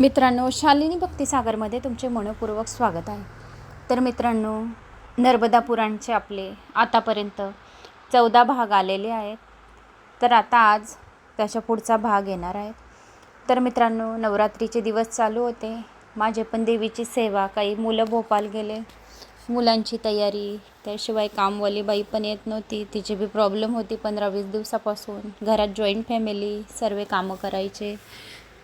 मित्रांनो शालिनी भक्तिसागरमध्ये तुमचे मनपूर्वक स्वागत आहे. तर मित्रांनो नर्मदा पुराणचे आपले आतापर्यंत चौदा भाग आलेले आहेत. तर आता आज त्याच्या पुढचा भाग येणार आहे. तर मित्रांनो नवरात्रीचे दिवस चालू होते. माझे पण देवीची सेवा काही मुलं भोपाल गेले. मुलांची तयारी त्याशिवाय कामवाली बाई पण येत नव्हती. तिची बी प्रॉब्लेम होती पंधरा वीस दिवसापासून. घरात जॉईंट फॅमिली सर्व कामं करायचे.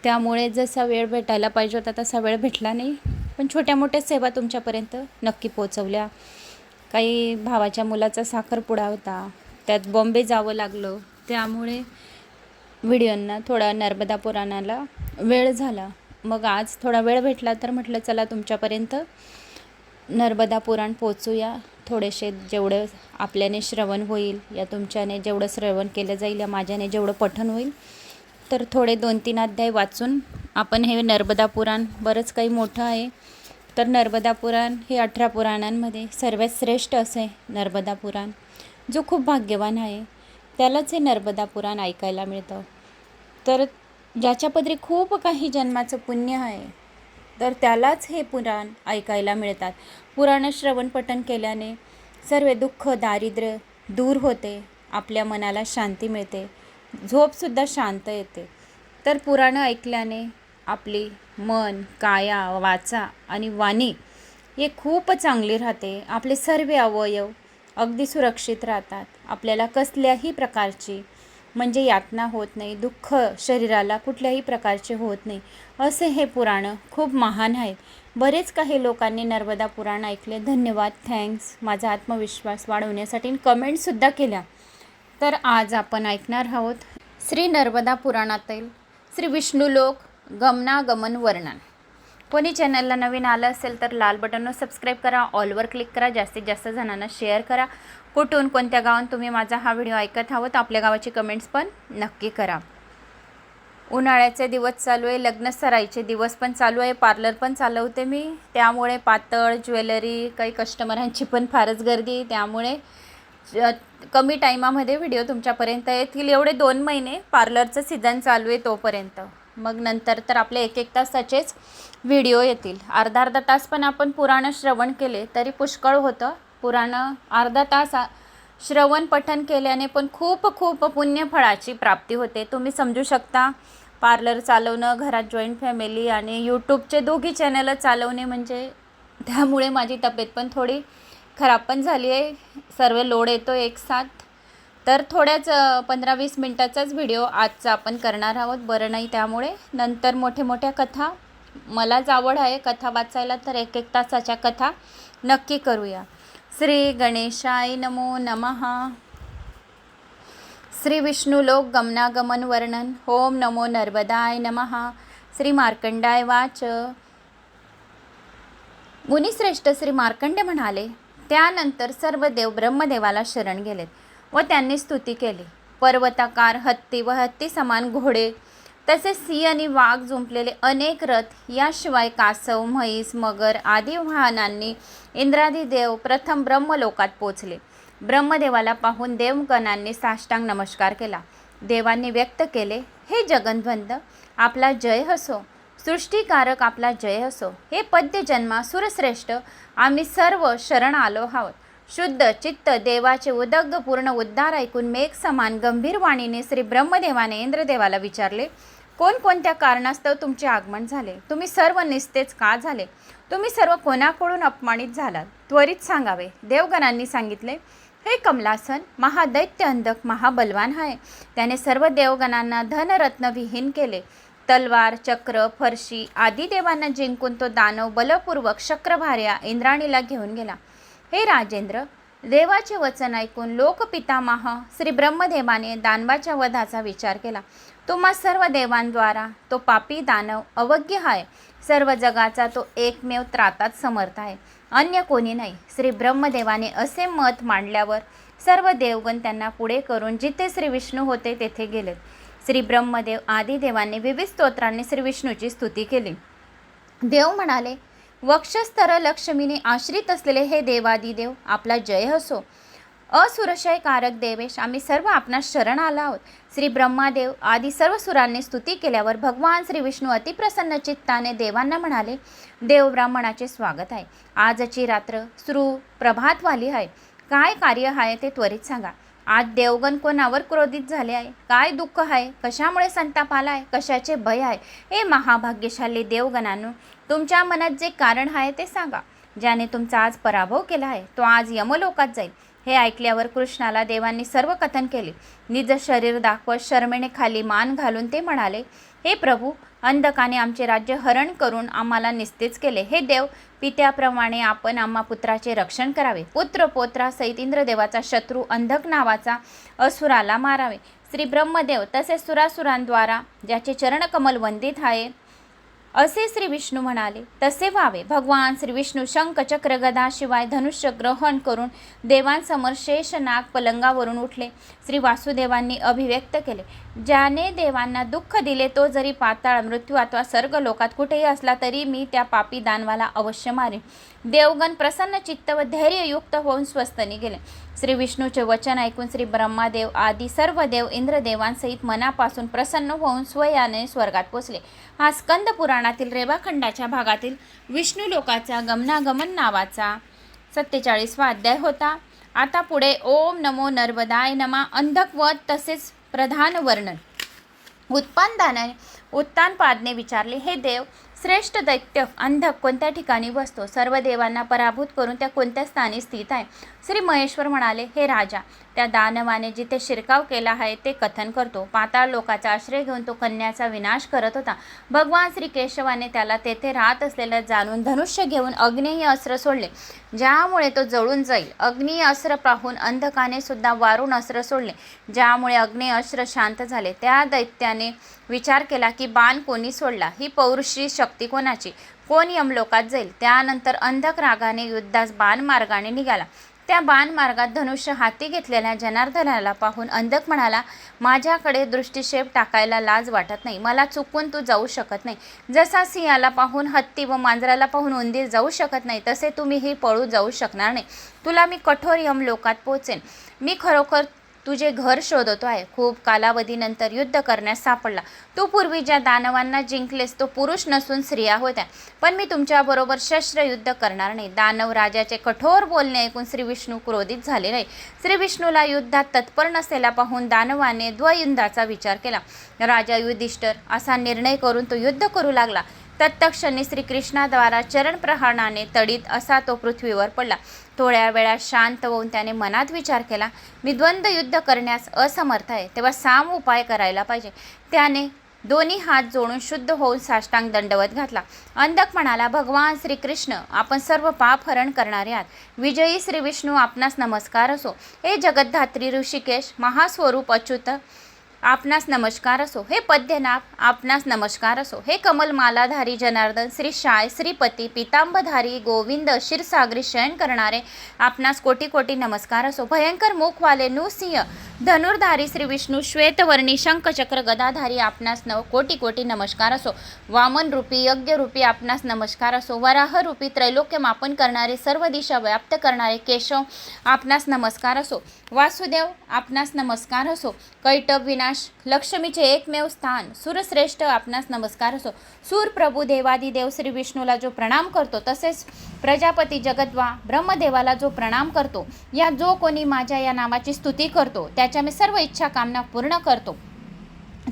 त्यामुळे जसा वेळ भेटायला पाहिजे होता तसा वेळ भेटला नाही. पण छोट्या मोठ्या सेवा तुमच्यापर्यंत नक्की पोचवल्या काही भावाच्या मुलाचा साखरपुडा होता. त्यात बॉम्बे जावं लागलं. त्यामुळे व्हिडिओंना थोडा नर्मदा पुराणाला वेळ झाला. मग आज थोडा वेळ भेटला तर म्हटलं चला तुमच्यापर्यंत नर्मदा पुराण पोचूया थोडेसे जेवढं आपल्याने श्रवण होईल या तुमच्याने जेवढं श्रवण केलं जाईल या माझ्याने जेवढं पठण होईल तर थोडे दोन तीन अध्याय वाचून आपण हे नर्मदा पुराण बरंच काही मोठं आहे. तर नर्मदा पुराण हे अठरा पुराणांमध्ये सर्वात श्रेष्ठ असे नर्मदा पुराण जो खूप भाग्यवान आहे. त्यालाच हे नर्मदा पुराण ऐकायला मिळतं. तर ज्याच्या पदरी खूप काही जन्माचं पुण्य आहे तर त्यालाच हे पुराण ऐकायला मिळतात. पुराण श्रवण पठण केल्याने सर्व दुःख दारिद्र्य दूर होते. आपल्या मनाला शांती मिळते. झोपसुद्धा शांत येते. तर पुराणं ऐकल्याने आपली मन काया वाचा आणि वाणी हे खूप चांगली राहते. आपले सर्व अवयव अगदी सुरक्षित राहतात. आपल्याला कसल्याही प्रकारची म्हणजे यातना होत नाही दुःख शरीराला कुठल्याही प्रकारचे होत नाही असे हे पुराणं खूप महान आहेत बरेच काही लोकांनी नर्मदा पुराण ऐकले. धन्यवाद. थँक्स. माझा आत्मविश्वास वाढवण्यासाठी कमेंटसुद्धा केल्या. तर आज आपण ऐकणार आहोत श्री नर्मदा पुराणातील श्री विष्णुलोक गमनागमन वर्णन. कोणी चॅनलला नवीन आलं असेल तर लाल बटनवर सबस्क्राईब करा ऑलवर क्लिक करा जास्तीत जास्त जणांना शेअर करा. कुठून कोणत्या गावात तुम्ही माझा हा व्हिडिओ ऐकत आहोत आपल्या गावाची कमेंट्स पण नक्की करा. उन्हाळ्याचे दिवस चालू आहे लग्न सराईचे दिवस पण चालू आहे पार्लर पण चालवते मी. त्यामुळे पातळ ज्वेलरी काही कस्टमरांची पण फारच गर्दी आहे. त्यामुळे कमी टायमामध्ये व्हिडिओ तुमच्यापर्यंत येतील. एवढे दोन महिने पार्लरचं सीझन चालू आहे तोपर्यंत. मग नंतर तर आपले एक एक तासाचेच व्हिडिओ येतील. अर्धा अर्धा तास पण आपण पुराणं श्रवण केले तरी पुष्कळ होतं. पुराणं अर्धा तास श्रवण पठन केल्याने पण खूप खूप पुण्यफळाची प्राप्ती होते. तुम्ही समजू शकता पार्लर चालवणं घरात जॉईंट फॅमिली आणि यूट्यूबचे दोघी चॅनल चालवणे म्हणजे त्यामुळे माझी तब्येत पण थोडी खराब पण झाली आहे. सर्व लोड येतो एक साथ. तर थोड्याच पंधरा वीस मिनटाचाच व्हिडिओ आजचा आपण करणार आहोत. बरं नाही त्यामुळे. नंतर मोठे मोठ्या कथा. मलाच आवड आहे कथा वाचायला तर एक एक तासाच्या कथा नक्की करूया. श्री गणेशाय नमो नमः. श्री विष्णुलोक गमनागमन वर्णन. ओम नमो नर्मदाय नमः. श्री मार्कंडाय वाच. मुनिश्रेष्ठ श्री मार्कंडे म्हणाले त्यानंतर सर्व देव ब्रह्मदेवाला शरण गेलेत व त्यांनी स्तुती केली. पर्वताकार हत्ती व हत्ती समान घोडे तसेच सिंह आणि वाघ जुंपलेले अनेक रथ याशिवाय कासव म्हैस मगर आदी वाहनांनी इंद्रादी देव प्रथम ब्रह्मलोकात पोचले. ब्रह्मदेवाला पाहून देवगणांनी साष्टांग नमस्कार केला. देवांनी व्यक्त केले हे जगनबंध आपला जय हसो. सृष्टीकारक आपला जय असो. हे पद्य जन्मा सुरश्रेष्ठ. आम्ही सर्व शरण आलो आहोत. शुद्ध चित्त देवाचे उदग्ग पूर्ण उद्धार ऐकून मेघ समान गंभीर वाणीने श्री ब्रह्मदेवाने इंद्रदेवाला विचारले कोणकोणत्या कारणास्तव तुमचे आगमन झाले? तुम्ही सर्व निस्तेच का झाले? तुम्ही सर्व कोणाकडून अपमानित झालात? त्वरित सांगावे. देवगणांनी सांगितले हे कमलासन महादैत्य अंधक महाबलवान आहे. त्याने सर्व देवगणांना धनरत्न विहीन केले. तलवार चक्र फरशी आदी देवांना जिंकून तो दानव बलपूर्वक शक्रभार्या इंद्राणीला घेऊन गेला. हे राजेंद्र देवाचे वचन ऐकून लोकपितामह श्री ब्रह्मदेवाने दानवाच्या वधाचा विचार केला. तुम्हा सर्व देवांद्वारा तो पापी दानव अवज्ञ आहे. सर्व जगाचा तो एकमेव त्रातात समर्थ आहे. अन्य कोणी नाही. श्री ब्रह्मदेवाने असे मत मांडल्यावर सर्व देवगण त्यांना पुढे करून जिथे श्री विष्णू होते तेथे गेलेत. श्री ब्रह्मदेव आदी देवांनी विविध स्तोत्रांनी श्री विष्णूची स्तुती केली. देव म्हणाले वक्षस्तर लक्ष्मीने आश्रित असलेले हे देवादिदेव आपला जय असो. असुरशयकारक देवेश आम्ही सर्व आपणास शरण आला आहोत. श्री ब्रह्मादेव आदी सर्व सुरांनी स्तुती केल्यावर भगवान श्री विष्णू अतिप्रसन्न चित्ताने देवांना म्हणाले देव ब्राह्मणाचे स्वागत आहे. आजची रात्र सुरू प्रभातवाली आहे. काय कार्य आहे ते त्वरित सांगा. आज देवगण कोणावर क्रोधित झाले आहे? काय दुःख आहे? कशामुळे संताप आला आहे कशाचे भय आहे? हे महाभाग्यशाली देवगणांनो तुमच्या मनात जे कारण आहे ते सांगा. ज्याने तुमचा आज पराभव केला आहे तो आज यमलोकात जाईल. हे ऐकल्यावर कृष्णाला देवांनी सर्व कथन केले. निज शरीर दाखवत शर्मेने खाली मान घालून ते म्हणाले हे प्रभू अंधकाने आमचे राज्य हरण करून आम्हाला निस्तेज केले. हे देव पित्याप्रमाणे आपण आम्हा पुत्राचे रक्षण करावे. पुत्र पोत्रा सहित इंद्रदेवाचा शत्रू अंधक नावाचा असुराला मारावे. श्री ब्रह्मदेव तसेच सुरासुरांद्वारा ज्याचे चरणकमल वंदित आहे असे श्री विष्णू म्हणाले तसे व्हावे. भगवान श्री विष्णू शंख चक्र गदाशिवाय धनुष्य ग्रहण करून देवांसमोर शेष नाग पलंगावरून उठले. श्री वासुदेवांनी अभिव्यक्त केले. ज्याने देवांना दुःख दिले तो जरी पाताळ मृत्यू अथवा सर्ग लोकात कुठेही असला तरी मी त्या पापी दानवाला अवश्य मारेन. देवगण प्रसन्न चित्त व धैर्ययुक्त होऊन स्वस्थनी गेले. श्री विष्णूचे वचन ऐकून श्री ब्रह्मादेव आदी सर्व देव इंद्रदेवांसहित मनापासून प्रसन्न होऊन स्वयाने स्वर्गात पोचले. हा स्कंद पुराणातील रेवाखंडाच्या भागातील विष्णू लोकाचा गमनागमन नावाचा सत्तेचाळीसवा अध्याय होता. आता पुढे ओम नमो नर्मदाय नमा. अंधकवत तसेच प्रधान वर्णन. उत्पादनाने उत्तानपादने विचारले हे देव श्रेष्ठ दैत्य अंधक कोणत्या ठिकाणी बसतो सर्व देवांना पराभूत करून त्या कोणत्या स्थानी स्थित आहे? श्री महेश्वर म्हणाले हे राजा त्या दानवाने जिथे शिरकाव केला आहे ते कथन करतो. पाताळ लोकाचा आश्रय घेऊन तो कन्याचा विनाश करत होता. भगवान श्री केशवाने त्याला तेथे राहत असलेलं जाणून धनुष्य घेऊन अग्नेय अस्त्र सोडले. ज्यामुळे तो जळून जाईल. अग्नीय अस्त्र पाहून अंधकाने सुद्धा वारून अस्त्र सोडले. ज्यामुळे अग्नेय अस्त्र शांत झाले. त्या दैत्याने विचार केला की बाण कोणी सोडला? ही पौरुषी शक्ती कोणाची? कोण यमलोकात जाईल? त्यानंतर अंधक रागाने युद्धास बाण मार्गाने निघाला. त्या बाणमार्गात धनुष्य हाती घेतलेल्या जनार्दनाला पाहून अंधक म्हणाला माझ्याकडे दृष्टिक्षेप टाकायला लाज वाटत नाही. मला चुकून तू जाऊ शकत नाही. जसा सिंहाला पाहून हत्ती व मांजराला पाहून उंदीर जाऊ शकत नाही तसे तुम्हीही पळू जाऊ शकणार नाही. तुला मी कठोर यम लोकात पोचेन. मी खरोखर तुझे घर शोधतो आहे. खूप कालावधीनंतर युद्ध करण्यास सापडला. तू पूर्वी ज्या दानवांना जिंकलेस तो पुरुष नसून स्त्रिया होत्या. पण मी तुमच्याबरोबर शस्त्र युद्ध करणार नाही. दानव राजाचे कठोर बोलणे ऐकून श्री विष्णू क्रोधित झाले नाही. श्री विष्णूला युद्धात तत्पर नसलेला पाहून दानवाने द्वयुद्धाचा विचार केला. राजा युधिष्ठर असा निर्णय करून तो युद्ध करू लागला. तत्क्षणी श्रीकृष्णाद्वारा चरणप्रहाराने तडीत असा तो पृथ्वीवर पडला. थोड्या वेळा शांत होऊन त्याने मनात विचार केला मी द्वंद्व युद्ध करण्यास असमर्थ आहे तेव्हा साम उपाय करायला पाहिजे. त्याने दोन्ही हात जोडून शुद्ध होऊन साष्टांग दंडवत घातला. अंधक म्हणाला भगवान श्रीकृष्ण आपण सर्व पाप हरण करणारे आहात. विजयी श्री विष्णू आपणास नमस्कार असो. हे जगद्धात्री ऋषिकेश महास्वरूप अच्युत आपणास नमस्कार असो. हे पद्यनाभ आपणास नमस्कार असो. हे कमलमालाधारी जनार्दन श्री शाय श्रीपती पितांबधारी गोविंद क्षीरसागरी शयन करणारे आपणास कोटी कोटी नमस्कार असो. भयंकर मुखवाले नृसिंह धनुर्धारी श्री विष्णू श्वेतवर्णी शंखचक्र गदाधारी आपणास नव कोटी कोटी नमस्कार असो. वामन रूपी यज्ञरूपी आपणास नमस्कार असो. वराह रूपी त्रैलोक्य मापन करणारे सर्व दिशा व्याप्त करणारे केशव आपणास नमस्कार असो. वासुदेव आपणास नमस्कार असो. कैटभ विनाश लक्ष्मीचे एकमेव स्थान सुरश्रेष्ठ आपणास नमस्कार असो. सूरप्रभू देवादिदेव श्री विष्णूला जो प्रणाम करतो तसेच प्रजापती जगद्वा ब्रह्मदेवाला जो प्रणाम करतो या जो कोणी माझ्या या नावाची स्तुती करतो त्याच्या मी सर्व इच्छा कामना पूर्ण करतो.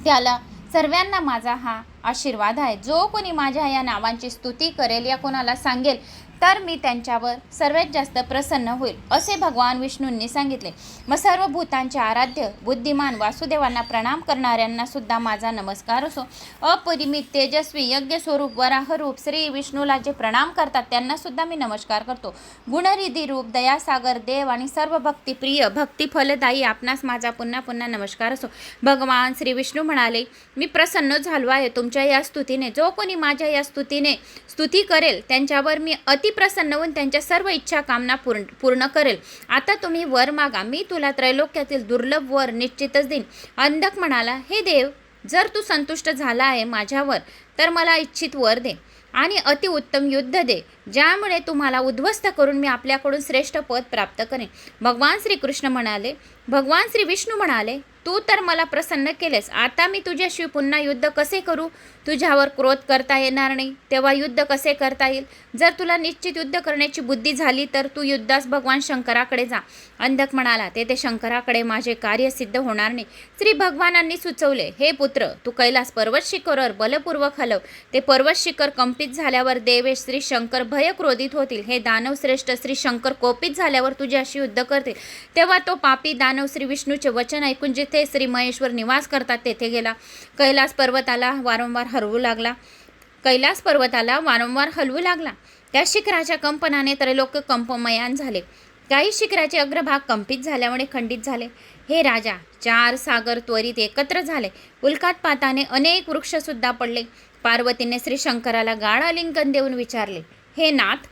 त्याला सर्वांना माझा हा आशीर्वाद आहे. जो कोणी माझ्या या नावांची स्तुती करेल या कोणाला सांगेल तर मी त्यांच्यावर सर्वात जास्त प्रसन्न होईल असे भगवान विष्णूंनी सांगितले. मग सर्व भूतांचे आराध्य बुद्धिमान वासुदेवांना प्रणाम करणाऱ्यांना सुद्धा माझा नमस्कार असो. अपरिमित तेजस्वी यज्ञ स्वरूप वराहरूप श्री विष्णूला जे प्रणाम करतात त्यांना सुद्धा मी नमस्कार करतो. गुणरिधी रूप दयासागर देव आणि सर्व भक्तिप्रिय भक्ती फलदायी आपणास माझा पुन्हा पुन्हा नमस्कार असो. भगवान श्री विष्णू म्हणाले मी प्रसन्न झालो आहे तुमच्या या स्तुतीने. जो कोणी माझ्या या स्तुतीने स्तुती करेल त्यांच्यावर मी अति अतिप्रसन्न होऊन त्यांच्या सर्व इच्छा कामना पूर्ण पूर्ण करेल. आता तुम्ही वर मागा. मी तुला त्रैलोक्यातील दुर्लभ वर निश्चितच देईन. अंधक म्हणाला हे देव जर तू संतुष्ट झाला आहे माझ्यावर तर मला इच्छित वर दे आणि अतिउत्तम युद्ध दे ज्यामुळे तुम्हाला उद्ध्वस्त करून मी आपल्याकडून श्रेष्ठ पद प्राप्त करेन. भगवान श्रीकृष्ण म्हणाले भगवान श्री विष्णू म्हणाले तू तर मला प्रसन्न केलेस. आता मी तुझ्याशी पुन्हा युद्ध कसे करू? तुझ्यावर क्रोध करता येणार नाही. तेव्हा युद्ध कसे करता येईल? जर तुला निश्चित युद्ध करण्याची बुद्धी झाली तर तू युद्धास भगवान शंकराकडे जा. अंधक म्हणाला तेथे शंकराकडे माझे कार्य सिद्ध होणार नाही. श्री भगवानांनी सुचवले हे पुत्र तू कैलास पर्वत शिखरवर बलपूर्वक हलव. ते पर्वत शिखर कंपित झाल्यावर देवेश श्री शंकर भय क्रोधित होतील. हे दानव श्रेष्ठ श्री शंकर कोपित झाल्यावर तुझ्याशी युद्ध करतील. तेव्हा तो पापी दानव श्री विष्णूचे वचन ऐकून जिथे श्री महेश्वर निवास करतात तेथे गेला. कैलास पर्वताला वारंवार हरवू लागला. कैलास पर्वताला वारंवार हलवू लागला. त्या शिखराच्या कंपनाने त्रैलोक कंपमयान झाले. काही शिखराचे अग्रभाग कंपित झाल्यामुळे खंडित झाले. हे राजा चार सागर त्वरित एकत्र झाले. उल्कातपाताने अनेक वृक्षसुद्धा पडले. पार्वतीने श्री शंकराला गाढ आलिंगन देऊन विचारले हे नाथ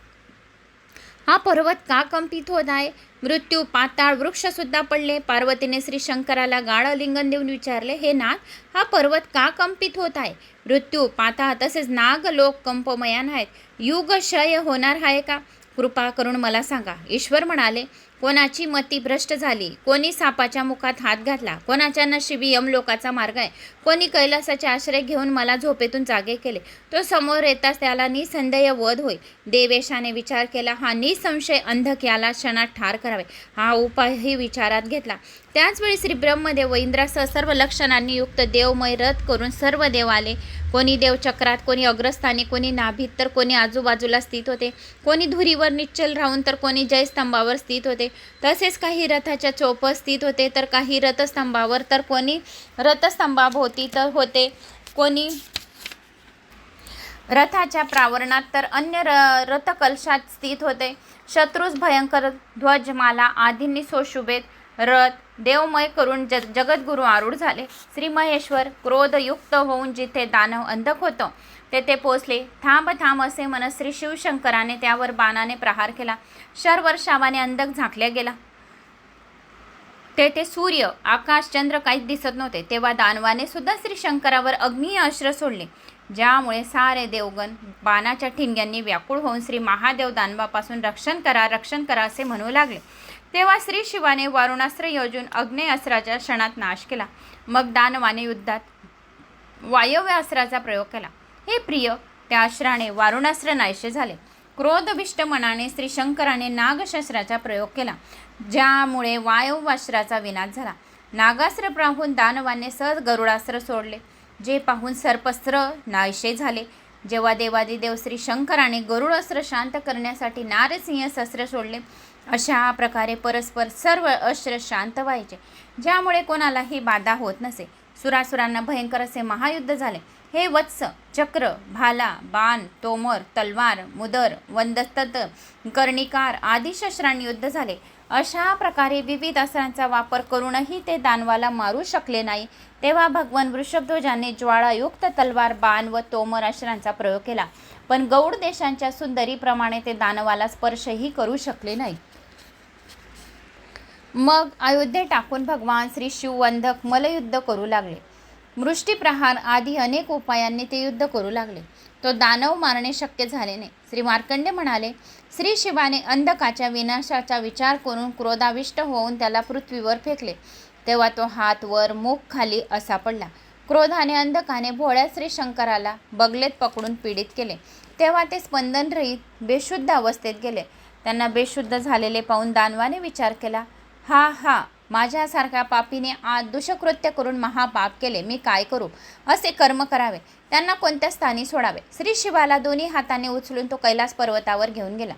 हा पर्वत का कंपित होत आहे? मृत्यू पाताळ वृक्षसुद्धा पडले. पार्वतीने श्री शंकराला गाढ लिंगन देऊन विचारले हे नाथ हा पर्वत का कंपित होत आहे? मृत्यू पाताळ तसेच नाग लोक कंपमयान आहेत. युगशय होणार आहे का? कृपा करून मला सांगा. ईश्वर म्हणाले कोणाची मती भ्रष्ट झाली? कोणी सापाच्या मुखात हात घातला? कोणाच्या नशिबी यमलोकाचा मार्ग आहे? कोणी कैलासाचे आश्रय घेऊन मला झोपेतून जागे केले? तो समोर येताच त्याला निसंदेह वध होय देवेशाने विचार केला हा निसंशय अंधक याला क्षणात ठार करावे. हा उपायही विचारात घेतला. त्याचवेळी श्री ब्रह्मदेव व इंद्रासह सर्व लक्षणांनी युक्त देवमय रथ करून सर्व देव आले. कोणी देवचक्रात कोणी अग्रस्थानी कोणी नाभीत तर कोणी आजूबाजूला स्थित होते. कोणी धुरीवर निश्चल राहून तर कोणी जयस्तंभावर स्थित होते. तसेच काही रथाच्या चोप स्थित होते तर काही रथस्तंभावर तर कोणी रथस्तंभाभोवती तर होते. कोणी रथाच्या प्रावरणात तर अन्य र रथकलशात स्थित होते. शत्रूस भयंकर ध्वजमाला आदींनी सोशुभेत रथ देवमय करून ज जगद्गुरू आरूढ झाले. श्री महेश्वर क्रोधयुक्त होऊन जिथे दानव अंधक होतं तेथे पोचले. थांब थांब असे म्हणत श्री शिवशंकराने त्यावर बाणाने प्रहार केला. शरवर शावाने अंधक झाकल्या गेला. तेथे सूर्य आकाश चंद्र काहीच दिसत नव्हते. तेव्हा दानवाने सुद्धा श्री शंकरावर अग्नी अश्र सोडले. ज्यामुळे सारे देवगण बाणाच्या ठिणग्यांनी व्याकुळ होऊन श्री महादेव दानवापासून रक्षण करा रक्षण करा असे म्हणू लागले. तेव्हा श्री शिवाने वारुणास्त्र योजून अग्नेय अस्त्राच्या क्षणात नाश केला. मग दानवाने युद्धात वायव्य अस्त्राचा प्रयोग केला. हे प्रिय त्या अस्त्राने वारुणास्त्र नाहीसे झाले. क्रोधविष्ट मनाने श्री शंकराने नागशस्त्राचा प्रयोग केला ज्यामुळे वायव्यास्त्राचा विनाश झाला. नागास्त्र पाहून दानवाने सहज गरुडास्त्र सोडले जे पाहून सर्पस्त्र नाहीसे झाले. जेव्हा देवादिदेव श्री शंकराने गरुड अस्त्र शांत करण्यासाठी नारसिंह शस्त्र सोडले अशा प्रकारे परस्पर सर्व अस्त्र शांत व्हायचे. ज्यामुळे कोणालाही बाधा होत नसे. सुरासुरांना भयंकर असे महायुद्ध झाले. हे वत्स चक्र भाला बाण तोमर तलवार मुदर वंदस्तत कर्णिकार आदी शस्त्रांनी युद्ध झाले. अशा प्रकारे विविध अस्त्रांचा वापर करूनही ते दानवाला मारू शकले नाही. तेव्हा भगवान वृषभध्वजाने ज्वाळायुक्त तलवार बाण व तोमर अस्त्रांचा प्रयोग केला. पण गौड देशांच्या सुंदरीप्रमाणे ते दानवाला स्पर्शही करू शकले नाही. मग अयोध्ये टाकून भगवान श्री शिववंधक मलयुद्ध करू लागले. मृष्टीप्रहार आदी अनेक उपायांनी ते युद्ध करू लागले. तो दानव मारणे शक्य झाले नाही. श्री मार्कंडे म्हणाले श्री शिवाने अंधकाच्या विनाशाचा विचार करून क्रोधाविष्ट होऊन त्याला पृथ्वीवर फेकले. तेव्हा तो हात वर मुख खाली असा पडला. क्रोधाने अंधकाने भोळ्या श्री शंकराला बगलेत पकडून पीडित केले. तेव्हा ते स्पंदनरहित बेशुद्ध अवस्थेत गेले. त्यांना बेशुद्ध झालेले पाहून दानवाने विचार केला हा हा. माझ्यासारख्या पापीने आज दुषकृत्य करून महापाप केले. मी काय करू? असे कर्म करावे. त्यांना कोणत्या स्थानी सोडावे? श्री शिवाला दोन्ही हाताने उचलून तो कैलास पर्वतावर घेऊन गेला.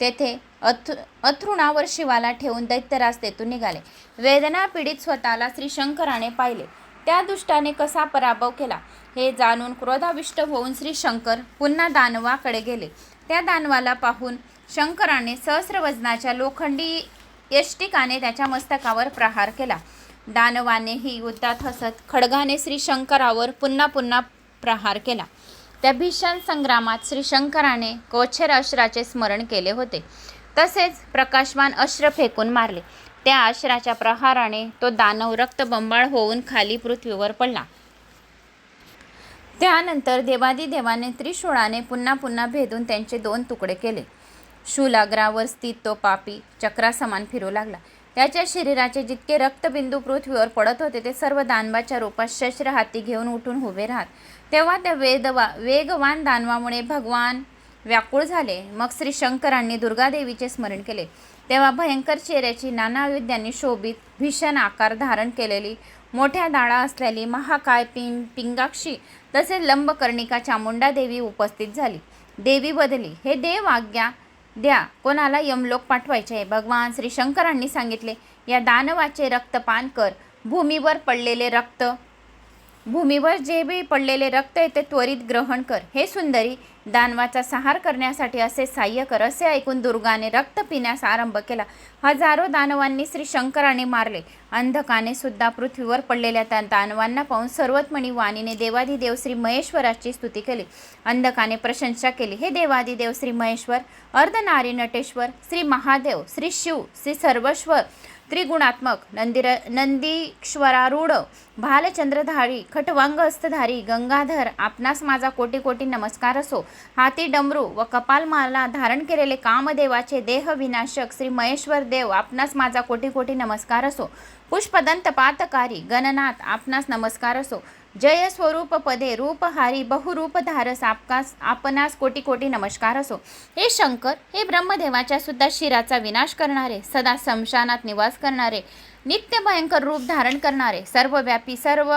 तेथे अथ अथृणावर शिवाला ठेवून दैत्यराज तेथून निघाले. वेदना पीडित स्वतःला श्री शंकराने पाहिले. त्या दुष्टाने कसा पराभव केला? हे जाणून क्रोधाविष्ट होऊन श्री शंकर पुन्हा दानवाकडे गेले. त्या दानवाला पाहून शंकराने सहस्र वजनाच्या लोखंडी यष्टिकाने त्याच्या मस्तकावर प्रहार केला. दानवानेही युद्धात हसत खडगाने श्री शंकरावर पुन्हा पुन्हा प्रहार केला. त्या भीषण संग्रामात श्रीशंकराने कोछेर अश्राचे स्मरण केले होते. तसेच प्रकाशवान अश्र फेकून मारले. त्या अश्राच्या प्रहाराने तो दानव रक्तबंबाळ होऊन खाली पृथ्वीवर पडला. त्यानंतर देवादिदेवाने त्रिशूळाने पुन्हा पुन्हा भेदून त्यांचे दोन तुकडे केले. शूलाग्रावर स्थित तो पापी चक्रासमान फिरू लागला. त्याच्या शरीराचे जितके रक्तबिंदू पृथ्वीवर पडत होते ते सर्व दानवाच्या रूपात शस्त्र हाती घेऊन उठून उभे राहत. तेव्हा त्या वेदवा वेगवान दानवामुळे भगवान व्याकुळ झाले. मग श्री शंकरांनी दुर्गादेवीचे स्मरण केले. तेव्हा भयंकर चेहऱ्याची नानाविद्यांनी शोभित भीषण आकार धारण केलेली मोठ्या दाळा असलेली महाकाय पिं पिंगाक्षी तसेच लंबकर्णिका चामुंडा देवी उपस्थित झाली. देवी बदली. हे देव आज्ञा द्या. कोणाला यमलोक पाठवायचे आहे? भगवान श्री शंकरांनी सांगितले या दानवाचे रक्तपान कर. भूमीवर पडलेले रक्त भूमीवर जे बी पडलेले रक्त आहे ते त्वरित ग्रहण कर. हे सुंदरी दानवाचा संहार करण्यासाठी असे साह्य कर असे ऐकून दुर्गाने रक्त पिण्यास आरंभ केला. हजारो दानवांनी श्री शंकराने मारले. अंधकाने सुद्धा पृथ्वीवर पडलेल्या त्या दानवांना पाहून सर्वत्मणी वाणीने देवाधिदेव श्री महेश्वराची स्तुती केली. अंधकाने प्रशंसा केली. हे देवादिदेव श्री महेश्वर अर्धनारी नटेश्वर श्री महादेव श्री शिव श्री सर्वेश्वर त्रिगुणात्मक नंदिर नंदीश्वरारूढ भालचंद्रधारी खटवांग हस्तधारी गंगाधर आपणास माझा कोटी कोटी नमस्कार असो. हाती डमरू व कपालमाला धारण केलेले कामदेवाचे देह विनाशक श्री महेश्वर देव आपणास माझा कोटी कोटी नमस्कार असो. पुष्पदंत पातकारी गणनाथ आपणास नमस्कार असो. जय स्वरूप पदे रूपहारी बहुरूप धारस आपकास आपणास कोटी कोटी नमस्कार असो. हे शंकर हे ब्रह्मदेवाच्या सुद्धा शिराचा विनाश करणारे सदा शमशानात निवास करणारे नित्य भयंकर रूप धारण करणारे सर्वव्यापी सर्व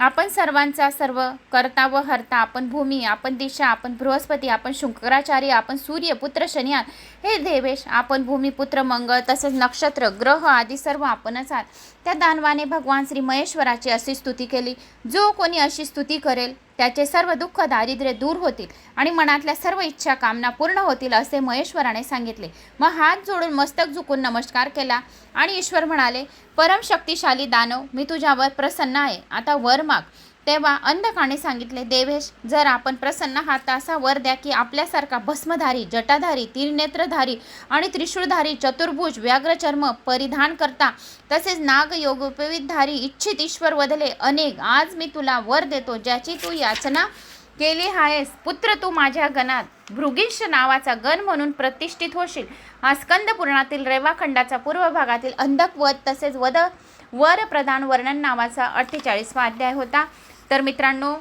आपण सर्वांचा सर्व करता व हर्ता आपण भूमी आपण दिशा आपण बृहस्पती आपण शुक्राचार्य आपण सूर्य पुत्र शनियान हे देवेश आपण भूमिपुत्र मंगळ तसेच नक्षत्र ग्रह आदी सर्व आपणच आहात. त्या दानवाने भगवान श्री महेश्वराची अशी स्तुती केली. जो कोणी अशी स्तुती करेल त्याचे सर्व दुःख दारिद्र्य दूर होतील आणि मनातल्या सर्व इच्छा कामना पूर्ण होतील असे महेश्वराने सांगितले. मग हात जोडून मस्तक झुकून नमस्कार केला आणि ईश्वर म्हणाले परम शक्तिशाली दानव मी तुझ्यावर प्रसन्न आहे. आता वर माग. तेव्हा अंधकाने सांगितले देवेश जर आपण प्रसन्न हा तासा असा वर द्या की आपल्यासारखा भस्मधारी जटाधारी तिरनेत्रधारी आणि त्रिशूळधारी चतुर्भुज व्याघ्रचर्म परिधान करता तसेच नाग उपवितधारी इच्छित ईश्वर वधले अनेक. आज मी तुला वर देतो ज्याची तू याचना केली आहेस. पुत्र तू माझ्या गणात भृगिंश नावाचा गण म्हणून प्रतिष्ठित होशील. हा स्कंद पुराणातील रेवाखंडाचा पूर्व भागातील अंधक वध तसेच वध वर प्रधान वर्णन नावाचा अठ्ठेचाळीसवा अध्याय होता. तर मित्रांनो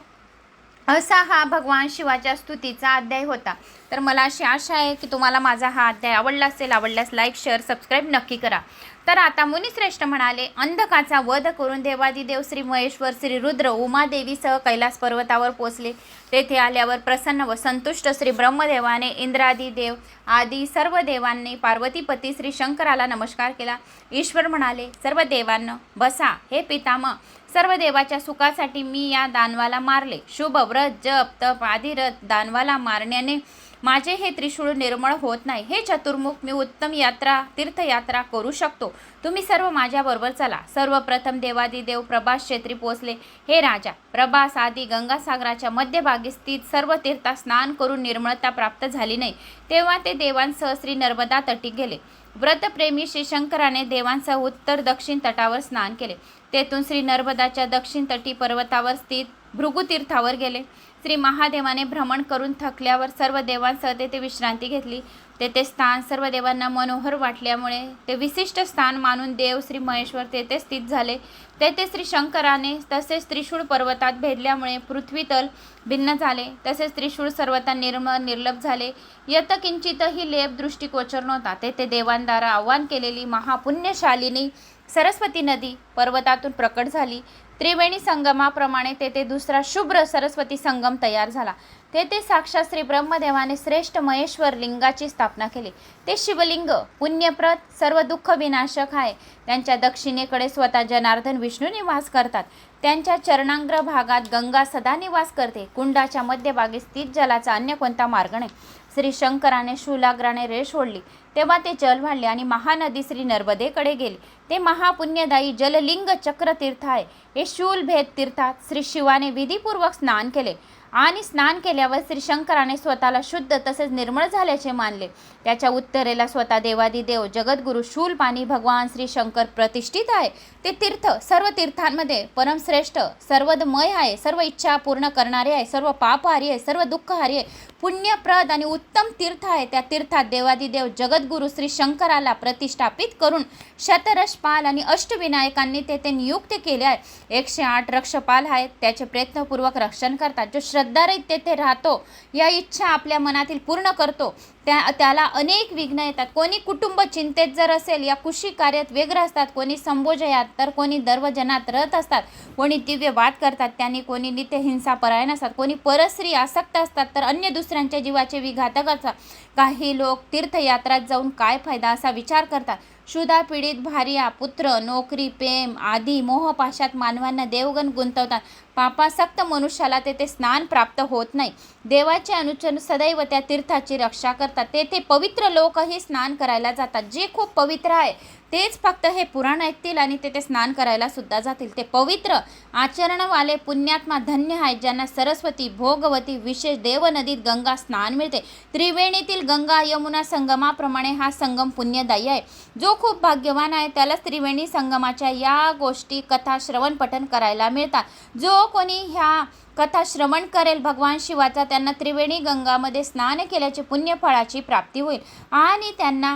असा हा भगवान शिवाच्या स्तुतीचा अध्याय होता. तर मला अशी आशा आहे की तुम्हाला माझा हा अध्याय आवडला असेल आवडल्यास लाईक शेअर सबस्क्राईब नक्की करा. तर आता मुनिश्रेष्ठ म्हणाले अंधकाचा वध करून देवादिदेव श्री महेश्वर श्री रुद्र उमादेवीसह कैलास पर्वतावर पोचले तेथे आल्यावर प्रसन्न व संतुष्ट श्री ब्रह्मदेवाने इंद्रादिदेव आदी सर्व देवांनी पार्वतीपती श्री शंकराला नमस्कार केला. ईश्वर म्हणाले सर्व देवांना बसा. हे पितामह सर्व देवाच्या सुखासाठी मी या दानवाला मारले. शुभ व्रत जप तप आदिरथ दानवाला मारण्याने माझे हे त्रिशूळ निर्मळ होत नाही. हे चतुर्मुख मी उत्तम यात्रा तीर्थयात्रा करू शकतो. तुम्ही सर्व माझ्याबरोबर चला. सर्वप्रथम देवादिदेव प्रभास क्षेत्री पोचले हे राजा प्रभास आदी गंगासागराच्या मध्यभागी स्थित सर्व तीर्थात स्नान करून निर्मळता प्राप्त झाली नाही. तेव्हा ते देवांसह श्री नर्मदा तटी गेले. व्रतप्रेमी श्री शंकराने देवांसह उत्तर दक्षिण तटावर स्नान केले. तेथून श्री नर्मदाच्या दक्षिण तटी पर्वतावर स्थित भृगुतीर्थावर गेले. श्री महादेवाने भ्रमण करून थकल्यावर सर्व देवांसह तेथे विश्रांती घेतली. तेथे स्थान सर्व देवांना मनोहर वाटल्यामुळे ते विशिष्ट स्थान मानून देव श्री महेश्वर तेथे स्थित झाले. तेथे श्री शंकराने तसेच त्रिशूळ पर्वतात भेदल्यामुळे पृथ्वीतल भिन्न झाले. तसेच त्रिशूळ सर्वता निर्मळ निर्लभ झाले. यत किंचितही लेप दृष्टिकोचर नव्हता. तेथे देवांद्वारा आव्हान केलेली महापुण्यशालिनी सरस्वती नदी पर्वतातून प्रकट झाली. त्रिवेणी संगमाप्रमाणे तेथे दुसरा शुभ्र सरस्वती संगम तयार झाला. तेथे साक्षात श्री ब्रह्मदेवाने श्रेष्ठ महेश्वर लिंगाची स्थापना केली. ते शिवलिंग पुण्यप्रत सर्व दुःख विनाशक आहे. त्यांच्या दक्षिणेकडे स्वतः जनार्दन विष्णू निवास करतात. त्यांच्या चरणांग्र भागात गंगा सदा निवास करते. कुंडाच्या मध्यभागी स्थित जलाचा अन्य कोणता मार्ग नाही. श्री शंकराने शूलाग्राने रेष ओढली तेव्हा ते जल वाढले आणि महानदी श्री नर्मदेकडे गेली. ते महापुण्यदायी जललिंग चक्रतीर्थ आहे. हे शूलभेद तीर्थात श्री शिवाने विधीपूर्वक स्नान केले. आणि स्नान केल्यावर श्री शंकराने स्वतःला शुद्ध तसेच निर्मळ झाल्याचे मानले. त्याच्या उत्तरेला स्वतः देवादिदेव जगद्गुरु शूलपाणी भगवान श्री शंकर प्रतिष्ठित आहे. ते तीर्थ सर्व तीर्थांमध्ये परमश्रेष्ठ सर्वदमय आहे सर्व इच्छा पूर्ण करणारे आहे सर्व पापहारी आहे सर्व दुःखहारी आहे. पुण्यप्रद आणि उत्तम तीर्थ आहे. त्या तीर्थात देवादिदेव जगद्गुरु श्री शंकराला प्रतिष्ठापित करून शतरशपाल आणि अष्टविनायकांनी तेथे नियुक्त केले आहे. एकशे आठ रक्षपाल आहेत. त्याचे प्रयत्नपूर्वक रक्षण करतात. जो श्रद्धारहित तेथे राहतो या इच्छा आपल्या मनातील पूर्ण करतो. त्या त्याला अनेक विघ्न येतात. कोणी कुटुंब चिंतेत जर असेल या कुशी कार्यात व्यग्र असतात. कोणी संभोजयात तर कोणी दर्वजनात रत असतात. कोणी दिव्य वाद करतात त्यांनी कोणी नित्य हिंसापरायण असतात कोणी परस्त्री आसक्त असतात तर अन्य दुसऱ्यांच्या जीवाचे विघातक असतात. काही लोक तीर्थयात्रात जाऊन काय फायदा असा विचार करतात. क्षुधा पीडित भार्या पुत्र नोकरी प्रेम आदी मोहपाशात मानवांना देवगण गुंतवतात. पापासक्त मनुष्याला तेथे स्नान प्राप्त होत नाही. देवाचे अनुचर सदैव त्या तीर्थाची रक्षा करतात. तेथे पवित्र लोकही स्नान करायला जातात. जे खूप पवित्र आहे तेच फक्त हे पुराण ऐकतील आणि तेथे स्नान करायला सुद्धा जातील. ते पवित्र आचरणवाले पुण्यात्मा धन्य आहेत ज्यांना सरस्वती भोगवती विशेष देवनदीत गंगा स्नान मिळते. त्रिवेणीतील गंगा यमुना संगमाप्रमाणे हा संगम पुण्यदायी आहे. जो खूप भाग्यवान आहे त्यालाच त्रिवेणी संगमाच्या या गोष्टी कथा श्रवणपठन करायला मिळतात. जो कोणी ह्या कथा श्रवण करेल भगवान शिवाचा त्यांना त्रिवेणी गंगामध्ये स्नान केल्याचे पुण्यफळाची प्राप्ती होईल. आणि त्यांना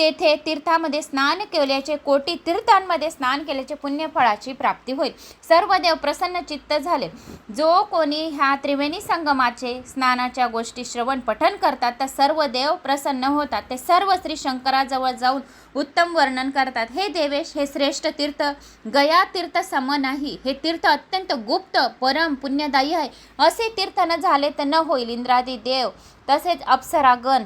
तेथे तीर्थामध्ये स्नान केल्याचे कोटी तीर्थांमध्ये स्नान केल्याचे पुण्यफळाची प्राप्ती होईल. सर्व देव प्रसन्न चित्त झाले. जो कोणी ह्या त्रिवेणी संगमाचे स्नानाच्या गोष्टी श्रवण पठन करतात तर सर्व देव प्रसन्न होतात. ते सर्व श्री शंकराजवळ जाऊन उत्तम वर्णन करतात. हे देवेश हे श्रेष्ठ तीर्थ गया तीर्थ सम नाही. हे तीर्थ अत्यंत गुप्त परम पुण्यदायी आहे. असे तीर्थ न झाले तर न होईल इंद्रादी देव. तसेच अप्सरागण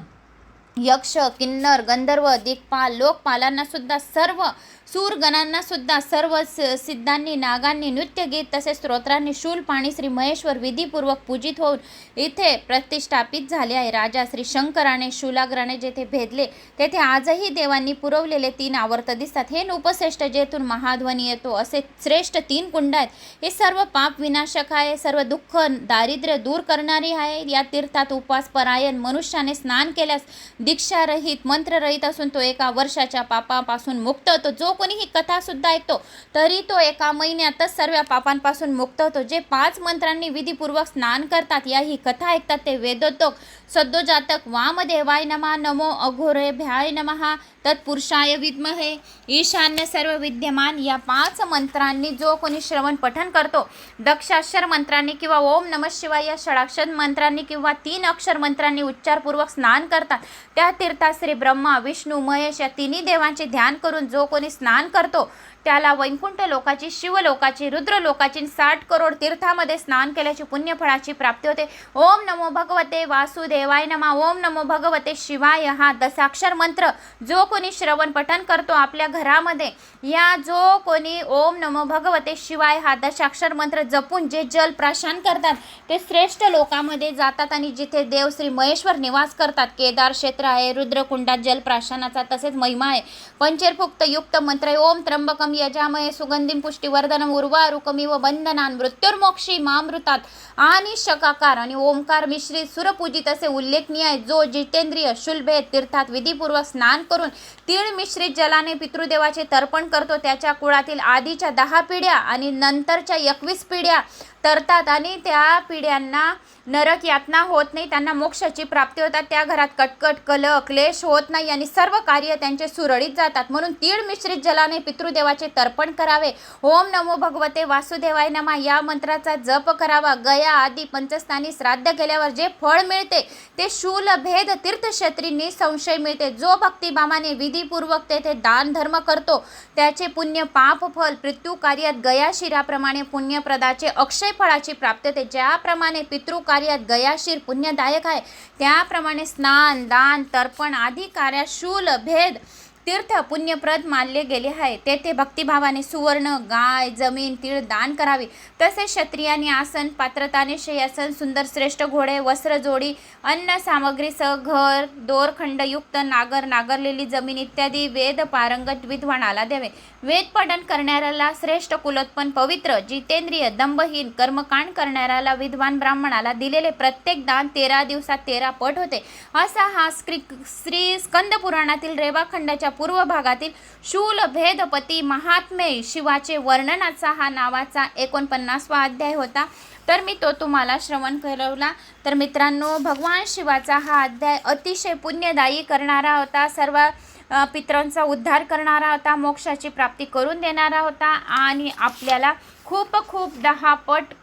यक्ष किन्नर गंधर्व दिग्पाल लोकपालांना सुद्धा सर्व सूरगणांना सुद्धा सर्व स- सिद्धांनी नागांनी नृत्यगीत तसेच स्तोत्रांनी शूल पाणी श्री महेश्वर विधीपूर्वक पूजित होऊन इथे प्रतिष्ठापित झाले आहे. राजा श्री शंकराने शूलाग्राने जेथे भेदले तेथे आजही देवांनी पुरवलेले तीन आवर्त दिसतात. हे नृपश्रेष्ठ जेथून महाध्वनी येतो असे श्रेष्ठ तीन कुंड आहेत. हे सर्व पाप विनाशक आहे सर्व दुःख दारिद्र्य दूर करणारी आहे. या तीर्थात उपास परायण मनुष्याने स्नान केल्यास दीक्षारहित मंत्ररहित असून तो एका वर्षाच्या पापापासून मुक्त होतो. जो कोणी ही कथा सुद्धा ऐकतो तरी तो एका महिन्यातच सर्व पापांपासून मुक्त होतो. जे पाच मंत्रांनी विधीपूर्वक स्नान करतात या ही कथा ऐकतात ते वेदोत्तोक सद्दोजातक वामदेवाय नमा नमो अघोरे भ्याय नमहा तत्पुरुषाय विद्महे। ईशान्य सर्व विद्यमान या पाच मंत्रांनी जो कोणी श्रवण पठन करतो दक्षाक्षर मंत्रांनी किंवा ओम नम शिवाय या षडाक्षर मंत्रांनी किंवा तीन अक्षर मंत्रांनी उच्चारपूर्वक स्नान करतात त्या तीर्थात श्री ब्रह्मा विष्णू महेश या तिन्ही देवांचे ध्यान करून जो कोणी स्नान करतो त्याला वैकुंठ लोकाची शिवलोकाची रुद्र लोकाची साठ करोड तीर्थामध्ये स्नान केल्याची पुण्यफळाची प्राप्ती होते. ओम नमो भगवते वासुदेव देवाय नमा ओम नमो भगवते शिवाय हा दशाक्षर मंत्र जो कोणी श्रवण पठन करतो आपल्या घरामध्ये या जो कोणी ओम नमो भगवते शिवाय हा दशाक्षर मंत्र जपून जे जल प्राशन करतात ते श्रेष्ठ लोकामध्ये जातात आणि जिथे देव श्री महेश्वर निवास करतात केदार क्षेत्र आहे रुद्रकुंडात जल प्राशनाचा तसेच महिमा आहे पंचेरफुक्त युक्त मंत्र आहे. ओम त्र्यंबकम यजामय सुगंधिम पुष्टिवर्धनम व बंधनान मृत्युर्मोक्षी मामृतात आणि शकाकार आणि ओंकार मिश्रित सुरपूजित असे उल्लेखनीय आहे जो जितेंद्रिय शुल्भे तीर्थात विधीपूर्वक स्नान करून तीळ मिश्रित जलाने पितृदेवाचे तर्पण करतो. त्याच्या कुळातील आधीच्या दहा पिढ्या आणि नंतरच्या एकवीस पिढ्या तरतात आणि त्या पिढ्यांना नरक यातना होत नाही त्यांना मोक्षाची प्राप्ती होतात. त्या घरात कटकट कल क्लेश होत नाही आणि सर्व कार्य त्यांचे सुरळीत जातात. म्हणून तीळ मिश्रित जलाने पितृदेवाचे तर्पण करावे. ओम नमो भगवते वासुदेवाय नमा. या मंत्राचा जप करावा. गया आदी पंचस्थानी श्राद्ध केल्यावर जे फळ मिळते ते शूल भेद तीर्थक्षत्रींनी संशय मिळते. जो भक्तिभामाने विधीपूर्वक तेथे दान धर्म करतो त्याचे पुण्य पाप फल मृत्यू कार्यात गया शिराप्रमाणे पुण्यप्रदाचे अक्षय फळाची प्राप्त होते. ज्याप्रमाणे पितृ कार्यात गयाशीर पुण्यदायक आहे त्याप्रमाणे स्नान दान तर्पण आदी कार्यात शूल भेद तीर्थ पुण्यप्रद मानले गेले आहे तेथे भक्तिभावाने सुवर्ण गाय जमीन तीळ दान करावे. तसेच क्षत्रियांनी आसन पात्रताने शयासन सुंदर श्रेष्ठ घोडे वस्त्र जोडी अन्न सामग्रीसह घर दोरखंडयुक्त नागर नागरलेली जमीन इत्यादी वेद पारंगत विद्वानाला द्यावे. वेदपठन करणाऱ्याला श्रेष्ठ कुलोत्पन्न पवित्र जितेंद्रिय दंभहीन कर्मकांड करणाऱ्याला विद्वान ब्राह्मणाला दिलेले प्रत्येक दान तेरा दिवसात तेरा पट होते. असा हा श्री श्री स्कंद पुराणातील रेवाखंडाच्या पूर्व भागातील शूल भेदपती महात्मे शिवाचे वर्णनाचा हा नावाचा एकोणपन्नासवा अध्याय होता. तर मी तो तुम्हाला श्रवण करवला. तर मित्रांनो भगवान शिवाचा हा अध्याय अतिशय पुण्यदायी करणारा होता. सर्व पित्रांचा पितरांचा उद्धार करणारा होता. मोक्षाची प्राप्ती करून देणारा होता. आणि आपल्याला खूप खूप दहा पट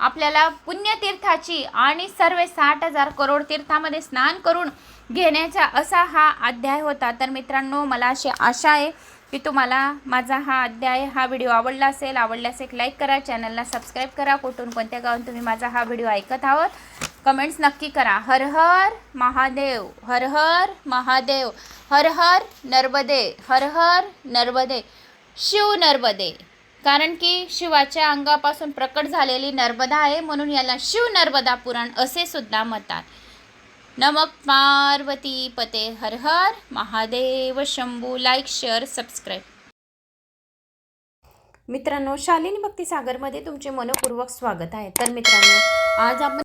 आपल्याला पुण्यतीर्थाची आणि सर्व साठ हजार करोड तीर्थामध्ये स्नान करून घेण्याचा असा हा अध्याय होता. तर मित्रांनो मला अशी आशा आहे की तुम्हाला माझा हा अध्याय हा व्हिडिओ आवडला असेल. आवडल्यास एक लाईक करा चॅनलला सबस्क्राईब करा. कुठून कोणत्या गावून तुम्ही माझा हा व्हिडिओ ऐकत आहोत कमेंट्स नक्की करा. हर हर महादेव हर हर महादेव हर हर नर्मदे हर हर नर्मदे शिव नर्मदे. कारण की शिवाच्या अंगापासून प्रकट झालेली नर्मदा आहे म्हणून याला शिव नर्मदा पुराण असे सुद्धा म्हणतात. नमक पार्वती पते हर हर Mahadev Shambhu like share subscribe मित्रांनो शालिनी भक्ती सागरमध्ये तुमचे मनपूर्वक स्वागत आहे. तर मित्रांनो आज आपण